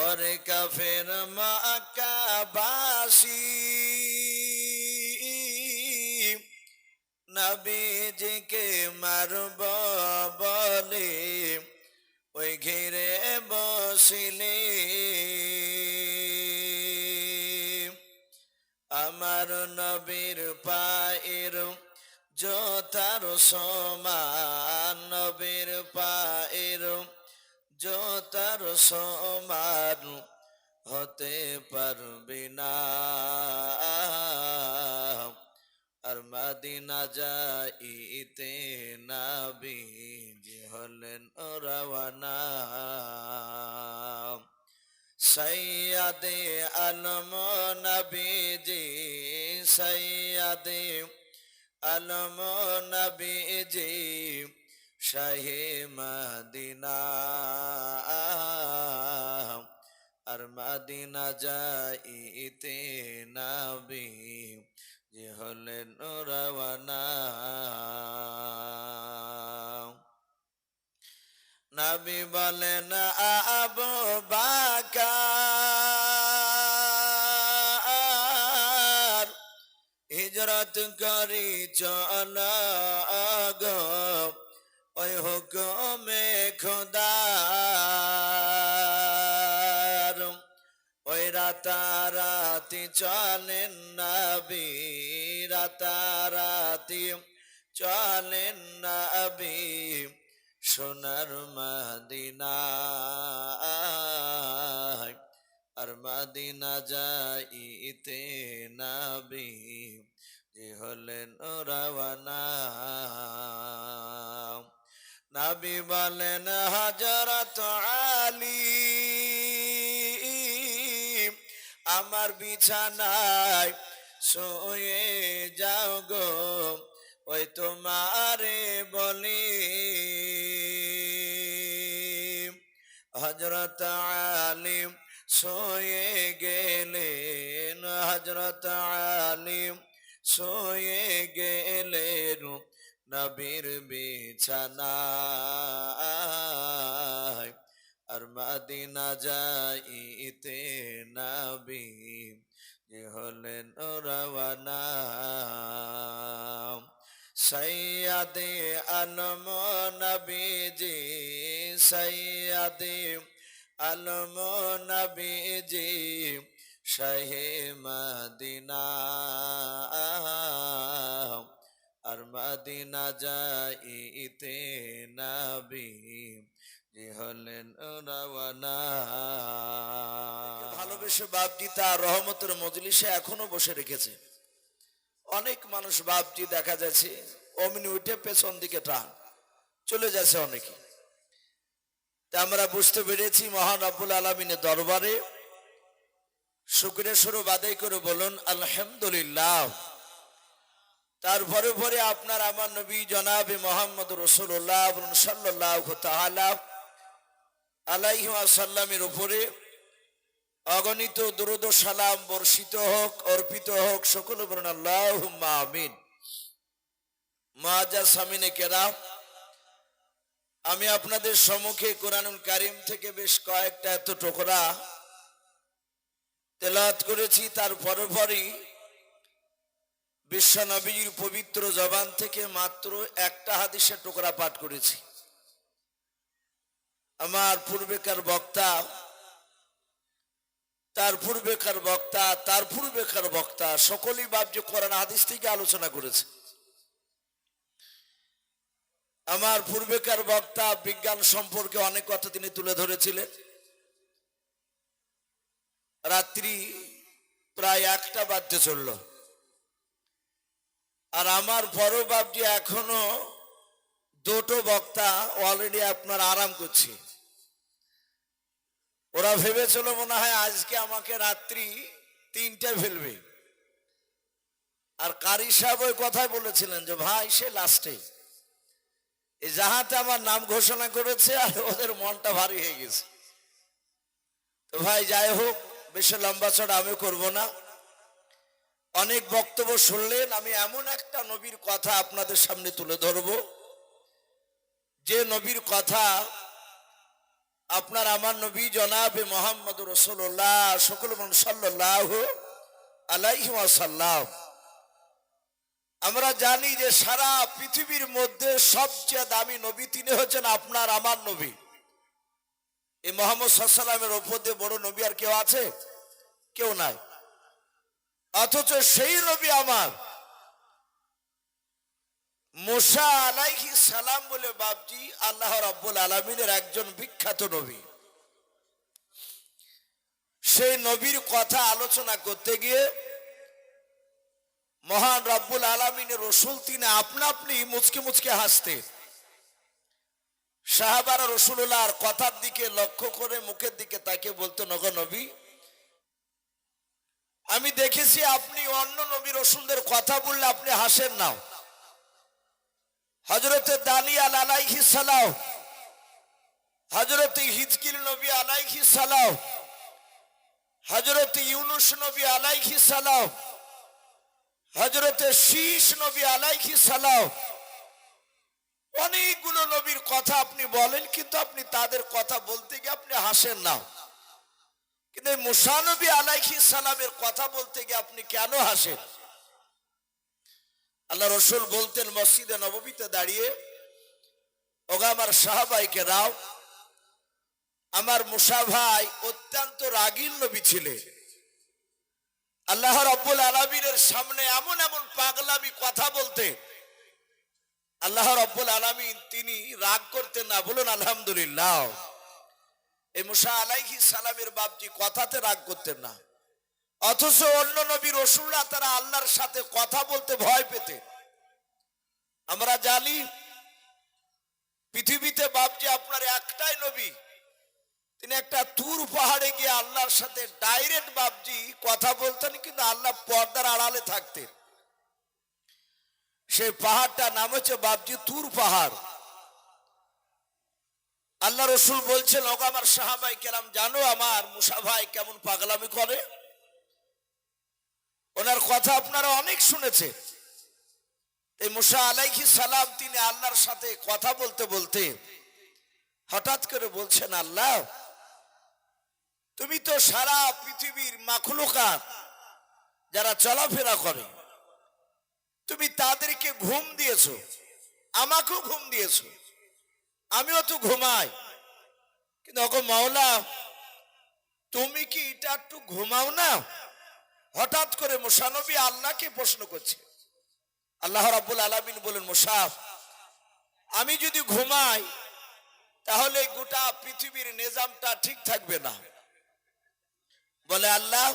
ওরে কাফের মাকাবাসী নবীজিকে মারব বলে ওই ঘিরে বসিলে। আমার নবীর পায়ের জোতার সমান, নবীর পায়ের জোতার সমান হতে পারবি না। আর মাদিনা যাইতে নাবি যে হলেন রাওয়ানা। সৈয়াদে আলম নবীজি, সৈয়াদে আলম নবীজি শাহে মদিনা। আর মদিনা যাইতে নাবি, যে হলেন রওয়ানা নবী বলেন, আবু বাকার হিজরত করি চল গো। ওই হুকুমে খোদার। ওই রাতারাতি চলেন নবী, রাতারাতি চলেন নবী, সোনার মদিনা আর মদিনা যাইতে নাবি, যে হলেন রাওয়ানা। নাবি বলেন হজরত আলী, আমার বিছানায় শুয়ে যাও গো। ওই তোমারে বলি হজরত আলিম শুয়ে গেলেন হজরত আলিম শুয়ে গেলেন। নবীর বিছানায়, আর মদিনা যাইতে নবী হলেন রওয়ানা। সৈয়াদে আলম নবীজি, সৈয়াদে আলম নবীজি শাহে মদিনা। মদিনা যাইতে নবী যে হলেন রওয়ানা ভালোবেসে বাপটি তার রহমতের মজলিসে এখনও বসে রেখেছে। অনেক মানুষ বাপটি দেখা যাচ্ছে, অমনি উঠে পেছন দিকে টান, চলে যাচ্ছে অনেকে। তা আমরা বুঝতে পেরেছি মহান আব্বুল আলমিনের দরবারে। শুক্রের স্বরূপ আদায় করে বলুন, আলহামদুলিল্লাহ। তারপরে পরে আপনার আমার নবী জনাবে মোহাম্মদ রসুল্লাহ সাল্লাহ তাআলা আলাইহি সাল্লামের উপরে অগণিত দুরুদ সালাম বর্ষিত হোক, অর্পিত হোক, সকল আল্লাহ আমিন। আমি আপনাদের সম্মুখে কোরআনুল কারিম থেকে বেশ কয়েকটা এত টোকরা তেলাত করেছি, তার পরে পরই বিশ্বনবীর পবিত্র জবান থেকে মাত্র একটা হাদিসের টুকরা পাঠ করেছি। আমার পূর্বেকার বক্তা, তার পূর্বেকার বক্তা, তার পূর্বেকার বক্তা, সকলেই ভাবছে কোরআন হাদিস থেকে আলোচনা করেছে। আমার পূর্বেকার বক্তা বিজ্ঞান সম্পর্কে অনেক কথা তিনি তুলে ধরেছিলেন। রাত্রি প্রায় একটা বাজতে চলল। আর আমার বড় বাপজি এখনও দুটো বক্তা অলরেডি আপনার আরাম করছে। ওরা ভেবেছিল মনে হয় আজকে আমাকে রাত্রি তিনটে ফেলবে। আর কারি সাহেব ওই কথাই বলেছিলেন যে, ভাই, সে লাস্টে যাহাতে আমার নাম ঘোষণা করেছে আর ওদের মনটা ভারী হয়ে গেছে। তো ভাই, যাই হোক, বেশি লম্বা চড়া আমি করব না। অনেক বক্তব্য শুনলেন, আমি এমন একটা নবীর কথা আপনাদের সামনে তুলে ধরব। যে নবীর কথা আপনার আমার নবী জনাবে মোহাম্মদ রসুল্লাহ সকল সাল্লাহ আলাইহি ওয়াসাল্লাম। আমরা জানি যে সারা পৃথিবীর মধ্যে সবচেয়ে দামি নবী তিনি হচ্ছেন আপনার আমার নবী। এই মোহাম্মদ সাল্লামের ওপর দিয়ে বড় নবী আর কেউ আছে? কেউ নাই। অথচ সেই নবী আমার। মোসা আলাইহি সালাম বলে বাবজি আল্লাহ রাব্বুল আলমিনের একজন বিখ্যাত নবী। সেই নবীর কথা আলোচনা করতে গিয়ে মহান রব্বুল আলমিনের রসুল তিনি আপনা আপনি মুচকে মুচকে হাসতে। সাহাবারা রসুল্লাহর কথার দিকে লক্ষ্য করে মুখের দিকে তাকে বলতো, নগ নবী আমি দেখেছি আপনি অন্য নবী রসুলদের কথা বললে আপনি হাসেন না। হজরতে দানিয়াল আলাইহি সালাম হজরতে হিজকিল নবী আলাইহি সালাম হজরতে ইউনুস নবী আলাইহি সালাম হজরতে শীষ নবী আলাইহি সালাম। অনেকগুলো নবীর কথা আপনি বলেন, কিন্তু আপনি তাদের কথা বলতে গিয়ে আপনি হাসেন না। কিন্তু মুসানবী আলাইহি সালামের কথা বলতে গিয়ে আপনি কেন হাসেন? আল্লাহ রসুল বলতেন, মসজিদে নবমীতে দাঁড়িয়ে, ওগা আমার সাহাবাইকে রাও, আমার মুসা ভাই অত্যন্ত রাগীর নবী ছিলেন। আল্লাহ রব্বুল আলমিনের সামনে এমন এমন পাগলামি কথা বলতে আল্লাহ রব্বুল আলমিন তিনি রাগ করতেন না, বলুন আলহামদুলিল্লাহ। এই মুসা আলাইহি সালামের বাপজি কথাতে রাগ করতেন না। অথচ অন্য নবী রসুল্লাহ তারা আল্লাহর সাথে কথা বলতে ভয় পেতে আমরা জানি, পৃথিবীতে বাপজি আপনার একটাই নবী। তিনি একটা তুর পাহাড়ে গিয়ে আল্লাহর সাথে ডাইরেক্ট বাপজি কথা বলতেন, কিন্তু আল্লাহ পর্দার আড়ালে থাকতেন। সেই পাহাড়টা নাম হচ্ছে বাপজি তুর পাহাড়। আল্লাহ রসুল বলছেন, ওগো আমার সাহাবাই কেরাম, জানো আমার মুসা ভাই কেমন পাগলামি করে? ওনার কথা আপনারা অনেক শুনেছে এই মুসা আলাইহি সালাম, তিনি আল্লাহর সাথে কথা বলতে বলতে হঠাৎ করে বলছেন, আল্লাহ, তুমি তো সারা পৃথিবীর মাখলুকাত যারা চলাফেরা করে, তুমি তাদেরকে ঘুম দিয়েছ, আমাকেও ঘুম দিয়েছ। আমিও তো ঘুমাই। কিন্তু ওগো মাওলা, তুমি কি এটা একটু ঘুমাও না? হঠাৎ করে মুসানবী আল্লাহকে প্রশ্ন করছে। আল্লাহ রাব্বুল আলামিন বলেন মুসাফ আমি যদি ঘুমাই, তাহলে গোটা পৃথিবীর নিজামটা ঠিক থাকবে না। বলে আল্লাহ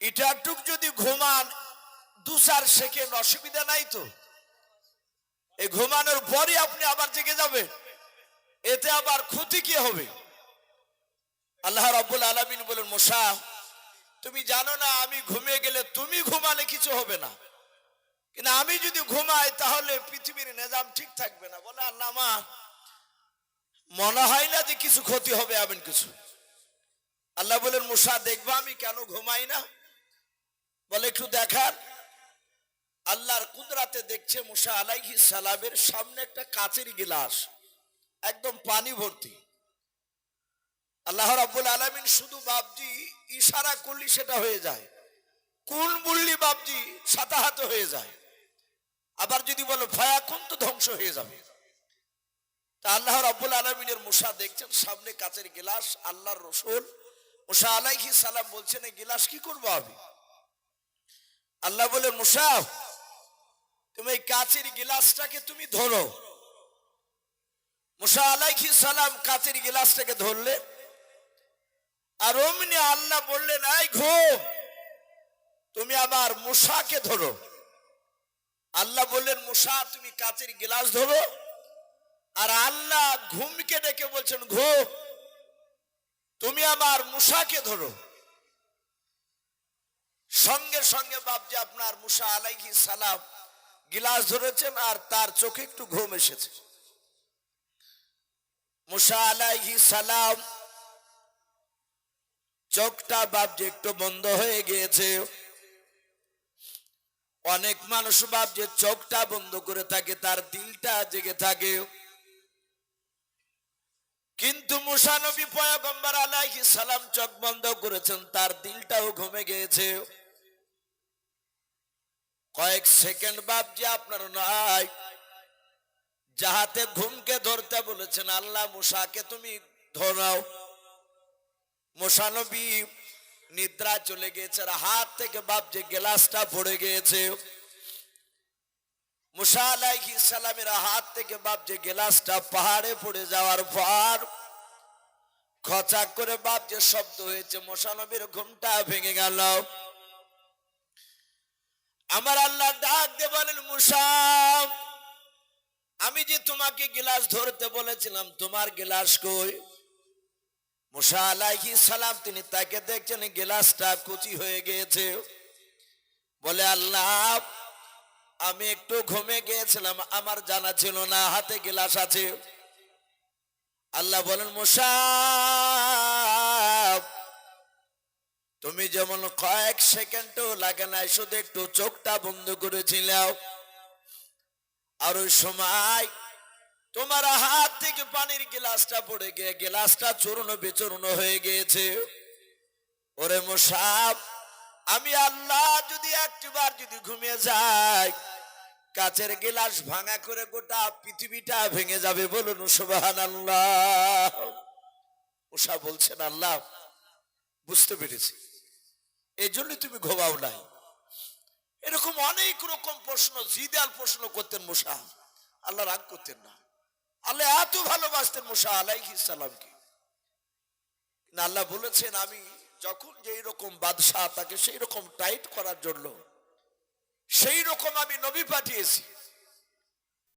এটাটুক যদি ঘুমান দু চার সেকেন্ড অসুবিধা নাই তো। এই ঘুমানোর পরই আপনি যাবেন এতে আবার ক্ষতি কি হবে? আল্লাহ রাব্বুল আলামিন বলেন, মোশা, তুমি জানো না, আমি ঘুমিয়ে গেলে তুমি ঘুমালে কিছু হবে না। কিন্তু আমি যদি ঘুমাই, তাহলে পৃথিবীর নিজাম ঠিক থাকবে না। বলে আল্লাহ আমার মনে হয় না যে কিছু ক্ষতি হবে, এমন কিছু। আল্লাহ বলেন মুসা দেখবা আমি কেন ঘুমাই না? বলে, একটু দেখার। আল্লাহর কুদরাতে দেখছে মুসা আলাইহি সালামের সামনে একটা কাচের গিলাস, একদম পানি ভর্তি। আল্লাহ রাব্বুল আলামিন শুধু বাবজি ইশারা করলি সেটা হয়ে যায় কোন বললি বাবজি সাতাহাত হয়ে যায়। আবার যদি বলো ভয়াকুন তো ধ্বংস হয়ে যাবে। তা আল্লাহ রাব্বুল আলমিনের মুসা দেখছেন সামনে কাচের গিলাস, আল্লাহর রসুল। মুসা আলাইহি সালাম বলছেন, এই গিলাস কি করব আমি? আল্লাহ বলে, মুসা তুমি কাচের গিলাসটাকে তুমি ধরো। মুসা আলাইহি সালাম কাচের গিলাসটাকে ধরলে। আর অমনি আল্লাহ বললেন এই ঘুম, তুমি আমার মুসাকে ধরো। আল্লাহ বললেন, মুসা, তুমি কাচের গিলাস ধরো। আর আল্লাহ ঘুমকে ডেকে বলছেন, ঘুম, তুমি আমার মুসাকে ধরো। সঙ্গে সঙ্গে বাপজি আপনার মুসা আলাইহি সালাম গিলাস ধরেছেন আর তার চোখে একটু ঘুম এসেছে। মুসা আলাইহি সালাম চোখটা বাপজি একটু বন্ধ হয়ে গিয়েছে। অনেক মানুষ বাপ যে চোখটা বন্ধ করে থাকে, তার দিলটা জেগে থাকে। কিন্তু কিন্তু মুসা নবী পয়গম্বর আলাইহিস সালাম চোখ বন্ধ করেছেন, তার দিলটাও ঘুমে গিয়েছে। কয়েক সেকেন্ড বাপ যে আপনার নাই। যাহাতে ঘুমকে ধরতে বলেছেন, আল্লাহ মুসাকে তুমি ধরাও মুসানবি নিদ্রা চলে গিয়েছে আর হাত থেকে বাপ যে গ্লাসটা পড়ে গিয়েছে। মুসা আলাইহিস সালামের হাত থেকে বাপ যে গ্লাসটা পাহাড়ে পড়ে যাওয়ার পর খচাক করে বাপ যে শব্দ হয়েছে, মশানবীর ঘুমটা ভেঙে গেল। আমার আল্লাহ ডাক দে বলেন, মুসা, আমি যে তোমাকে গিলাস ধরতে বলেছিলাম, তোমার গিলাস কই? মুসা আলাইহি সালাম, তিনি তাকে দেখছেন, গিলাসটা কুচি হয়ে গিয়েছে। বলে, আল্লাহ, আমি একটু ঘুমে গিয়েছিলাম, আমার জানা ছিল না, হাতে গিলাস আছে। আল্লাহ বলেন, মুসা তুমি যেমন কয়েক সেকেন্ডও লাগে না শুধু একটু চোখটা বন্ধ করেছিল আর ওই সময় তোমার হাত থেকে পানির গিলাসটা পড়ে গিয়ে, গিলাসটা চূর্ণ বিচূর্ণ হয়ে গিয়েছে। ওরে মোসাব আমি আল্লাহ যদি একটিবার যদি ঘুমিয়ে যাই, কাচের গিলাস ভাঙা করে গোটা পৃথিবীটা ভেঙে যাবে বলুন সুবাহান আল্লাহ উষা বলছেন, আল্লাহ, বুঝতে পেরেছি। এই জন্য তুমি ঘোবাও নাই। এরকম অনেক রকম প্রশ্ন, জিদাল প্রশ্ন করতেন মুসা আল্লাহ রাগ করতেন না। আল্লাহ এত ভালোবাসতেন মুসা আলাইহি সালামকে। না, আল্লাহ বলেছেন, আমি যখন যেই রকম বাদশাহ তাকে সেই রকম টাইট করার জন্য, সেই রকম আমি নবী পাঠিয়েছি।